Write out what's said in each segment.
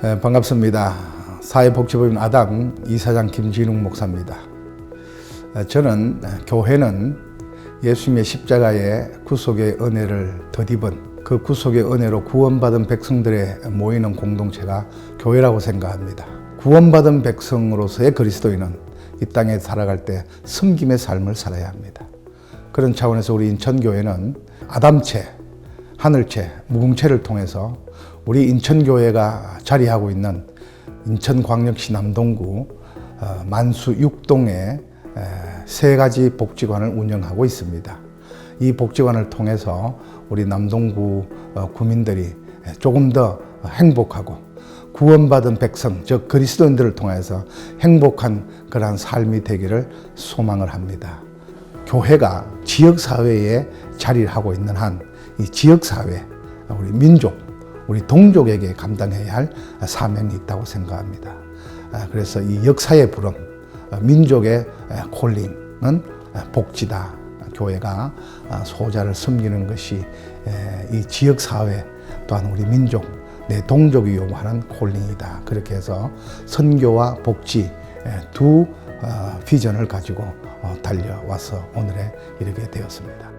에, 반갑습니다. 사회복지법인 아담 이사장 김진웅 목사입니다. 에, 저는 에, 교회는 예수님의 십자가의 구속의 은혜를 덧입은 그 구속의 은혜로 구원받은 백성들의 모이는 공동체가 교회라고 생각합니다. 구원받은 백성으로서의 그리스도인은 이 땅에 살아갈 때 섬김의 삶을 살아야 합니다. 그런 차원에서 우리 인천교회는 아담체, 하늘체, 무궁체를 통해서 우리 인천교회가 자리하고 있는 인천광역시 남동구 어, 만수 6동에 세 가지 복지관을 운영하고 있습니다. 이 복지관을 통해서 우리 남동구 어, 구민들이 조금 더 행복하고 구원받은 백성, 즉 그리스도인들을 통해서 행복한 그러한 삶이 되기를 소망을 합니다. 교회가 지역 사회에 자리를 하고 있는 한 이 지역 사회, 우리 민족, 우리 동족에게 감당해야 할 사명이 있다고 생각합니다. 아, 그래서 이 역사의 부름, 어, 민족의 콜링은 복지다. 교회가 아, 소자를 섬기는 것이 이 지역 사회 또한 우리 민족 내 동족이 요구하는 콜링이다. 그렇게 해서 선교와 복지 두 어, 비전을 가지고 어, 달려와서 오늘에 이르게 되었습니다.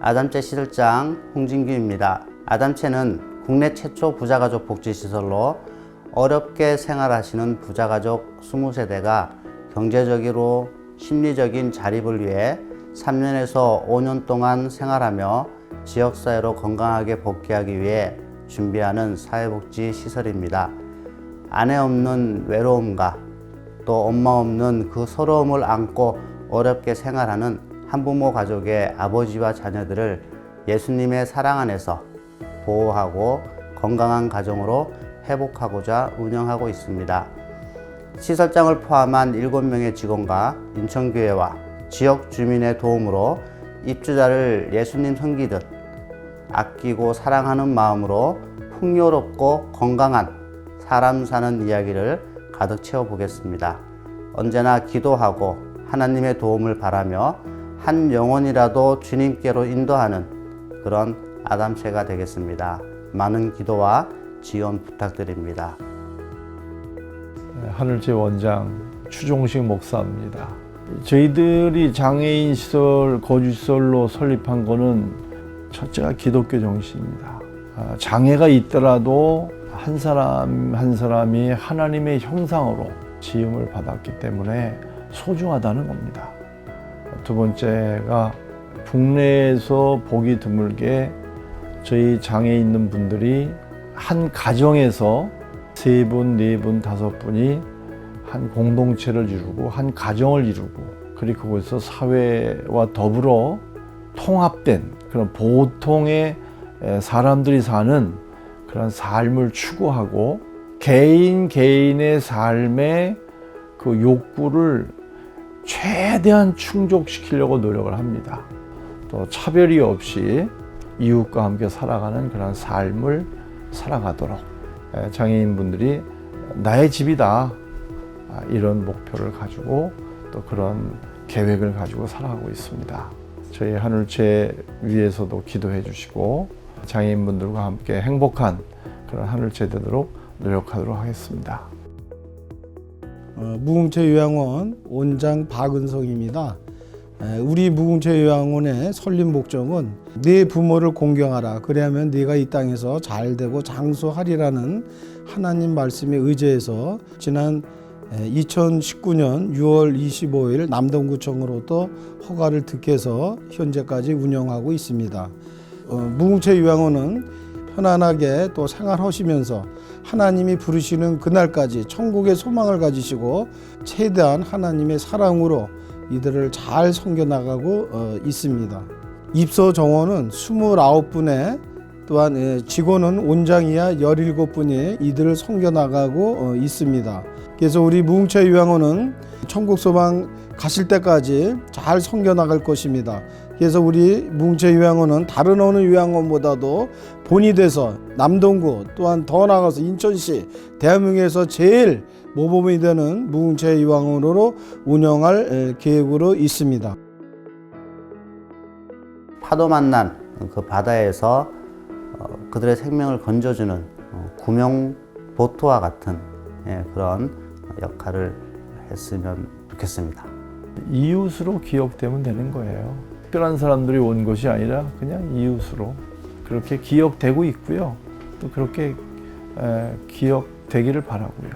아담체 시설장 홍진규입니다. 아담체는 국내 최초 부자가족 복지시설로 어렵게 생활하시는 부자가족 20세대가 경제적으로 심리적인 자립을 위해 3년에서 5년 동안 생활하며 지역사회로 건강하게 복귀하기 위해 준비하는 사회복지 시설입니다. 아내 없는 외로움과 또 엄마 없는 그 서러움을 안고 어렵게 생활하는 한부모 가족의 아버지와 자녀들을 예수님의 사랑 안에서 보호하고 건강한 가정으로 회복하고자 운영하고 있습니다. 시설장을 포함한 7명의 직원과 인천교회와 지역 주민의 도움으로 입주자를 예수님 섬기듯 아끼고 사랑하는 마음으로 풍요롭고 건강한 사람 사는 이야기를 가득 채워 보겠습니다. 언제나 기도하고 하나님의 도움을 바라며 한 영혼이라도 주님께로 인도하는 그런 아담체가 되겠습니다. 많은 기도와 지원 부탁드립니다. 하늘제 원장 추종식 목사입니다. 저희들이 장애인 시설 거주 시설로 설립한 거는 첫째가 기독교 정신입니다. 아, 장애가 있더라도 한 사람 한 사람이 하나님의 형상으로 지음을 받았기 때문에 소중하다는 겁니다. 두 번째가 국내에서 보기 드물게 저희 장애 있는 분들이 한 가정에서 세 분, 네 분, 다섯 분이 한 공동체를 이루고 한 가정을 이루고 그리고 거기서 사회와 더불어 통합된 그런 보통의 사람들이 사는 그런 삶을 추구하고 개인 개인의 삶의 그 욕구를 최대한 충족시키려고 노력을 합니다. 또 차별이 없이 이웃과 함께 살아가는 그런 삶을 살아가도록 장애인분들이 나의 집이다 아, 이런 목표를 가지고 또 그런 계획을 가지고 살아가고 있습니다. 저희 하늘체 위에서도 기도해 주시고 장애인분들과 함께 행복한 그런 하늘체 되도록 노력하도록 하겠습니다. 어, 무궁체 요양원 원장 박은성입니다. 에, 우리 무궁체 요양원의 설립 목적은 내 부모를 공경하라. 그래야면 네가 이 땅에서 잘 되고 장수하리라는 하나님 말씀에 의지해서 지난 2019년 6월 25일 남동구청으로부터 허가를 득해서 현재까지 운영하고 있습니다. 어, 무궁체 요양원은 편안하게 또 생활하시면서 하나님이 부르시는 그날까지 천국의 소망을 가지시고 최대한 하나님의 사랑으로 이들을 잘 섬겨나가고 어, 있습니다. 입소 정원은 29분에 또한 예, 직원은 원장이야 17분이 이들을 섬겨나가고 어, 있습니다. 그래서 우리 무흥체 요양원은 천국 소망 가실 때까지 잘 섬겨나갈 것입니다. 그래서 우리 무흥체 요양원은 다른 어느 요양원보다도 본이 돼서 남동구 또한 더 나아가서 인천시 대한민국에서 제일 모범이 되는 무흥체 요양원으로 운영할 에, 계획으로 있습니다. 파도 만난 그 바다에서 어, 그들의 생명을 건져주는 어, 구명 보트와 같은 예, 그런 역할을 했으면 좋겠습니다. 이웃으로 기억되면 되는 거예요. 특별한 사람들이 온 것이 아니라 그냥 이웃으로 그렇게 기억되고 있고요. 또 그렇게 에, 기억되기를 바라고요.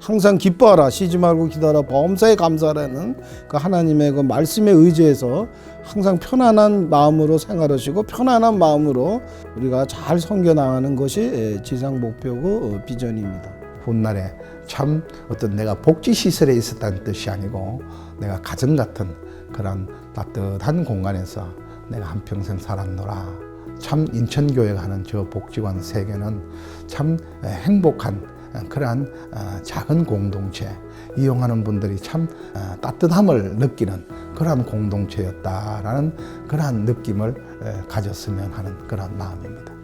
항상 기뻐하라 쉬지 말고 기도하라 범사에 감사하라는 그 하나님의 그 말씀에 의지해서 항상 편안한 마음으로 생활하시고 편안한 마음으로 우리가 잘 섬겨 나가는 것이 예, 지상 목표고 어, 비전입니다. 훗날에 참 어떤 내가 복지 시설에 있었다는 뜻이 아니고 내가 가정 같은 그런 따뜻한 공간에서 내가 한평생 살았노라. 참 인천교회가 하는 저 복지관 세계는 참 행복한 그러한 어, 작은 공동체 이용하는 분들이 참 어, 따뜻함을 느끼는 그러한 공동체였다라는 그러한 느낌을 에, 가졌으면 하는 그런 마음입니다.